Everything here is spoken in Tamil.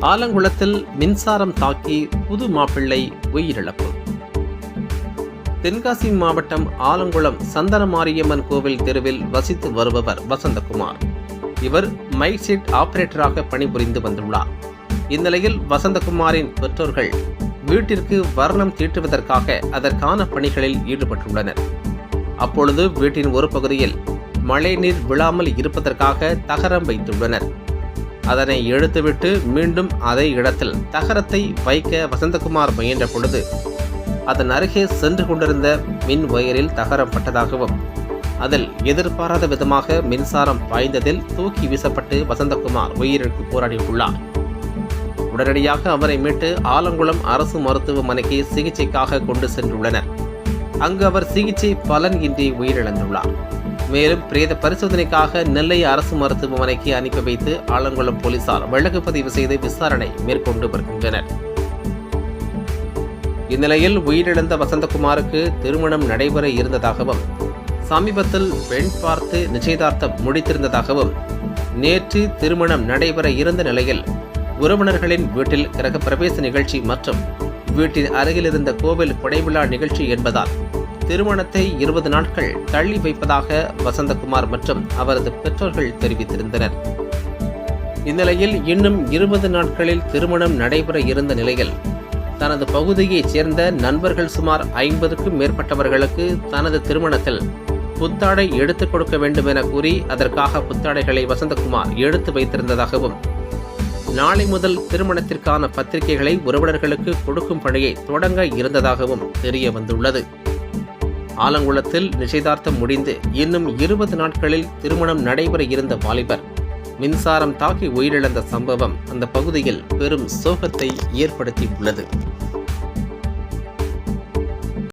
ஆலங்குளத்தில் மின்சாரம் தாக்கி புது மாப்பிள்ளை உயிரிழப்பு. தென்காசி மாவட்டம் ஆலங்குளம் சந்தன மாரியம்மன் கோவில் தெருவில் வசித்து வருபவர் வசந்தகுமார். இவர் மைக் செட் ஆபரேட்டராக பணிபுரிந்து வந்துள்ளார். இந்நிலையில் வசந்தகுமாரின் பெற்றோர்கள் வீட்டிற்கு வர்ணம் தீட்டுவதற்காக அதற்கான பணிகளில் ஈடுபட்டுள்ளனர். அப்பொழுது வீட்டின் ஒரு பகுதியில் மழைநீர் விழாமல் இருப்பதற்காக தகரம் வைத்துள்ளனர். அதனை எடுத்துவிட்டு மீண்டும் அதே இடத்தில் தகரத்தை வைக்க வசந்தகுமார் முயன்ற பொழுது அதன் அருகே சென்று கொண்டிருந்த மின் ஒயரில் தகரம் பட்டதாகவும் அதில் எதிர்பாராத விதமாக மின்சாரம் பாய்ந்ததில் தூக்கி வீசப்பட்டு வசந்தகுமார் உயிரிழப்பு போராடியுள்ளார். உடனடியாக அவரை மீட்டு ஆலங்குளம் அரசு மருத்துவமனைக்கு சிகிச்சைக்காக கொண்டு சென்றுள்ளனர். அங்கு அவர் சிகிச்சை பலன் இன்றி உயிரிழந்துள்ளார். மேலும் பிரேத பரிசோதனைக்காக நெல்லை அரசு மருத்துவமனைக்கு அனுப்பி வைத்து ஆலங்குளம் போலீசார் வழக்கு பதிவு செய்து விசாரணை மேற்கொண்டு வருகின்றனர். இந்நிலையில் உயிரிழந்த வசந்தகுமாருக்கு திருமணம் நடைபெற இருந்ததாகவும் சமீபத்தில் பெண் பார்த்து நிச்சயதார்த்தம் முடித்திருந்ததாகவும் நேற்று திருமணம் நடைபெற இருந்த நிலையில் உறவினர்களின் வீட்டில் கிரகப்பிரவேச நிகழ்ச்சி மற்றும் வீட்டின் அருகில் இருந்த கோவில் கொடைவிழா நிகழ்ச்சி என்பதால் திருமணத்தை இருபது நாட்கள் தள்ளி வைப்பதாக வசந்தகுமார் மற்றும் அவரது பெற்றோர்கள் தெரிவித்திருந்தனர். இந்நிலையில் இன்னும் இருபது நாட்களில் திருமணம் நடைபெற இருந்த நிலையில் தனது பகுதியைச் சேர்ந்த நண்பர்கள் சுமார் ஐம்பதுக்கும் மேற்பட்டவர்களுக்கு தனது திருமணத்தில் புத்தாடை எடுத்துக் கொடுக்க வேண்டும் என கூறி அதற்காக புத்தாடைகளை வசந்தகுமார் எடுத்து வைத்திருந்ததாகவும் நாளை முதல் திருமணத்திற்கான பத்திரிகைகளை உறவினர்களுக்கு கொடுக்கும் பணியை தொடங்க இருந்ததாகவும் தெரிய வந்துள்ளது ஆலங்குளத்தில் நிச்சயதார்த்தம் முடிந்து இன்னும் இருபது நாட்களில் திருமணம் நடைபெற இருந்த வாலிபர் மின்சாரம் தாக்கி உயிரிழந்த சம்பவம் அந்த பகுதியில் பெரும் சோகத்தை ஏற்படுத்தியுள்ளது.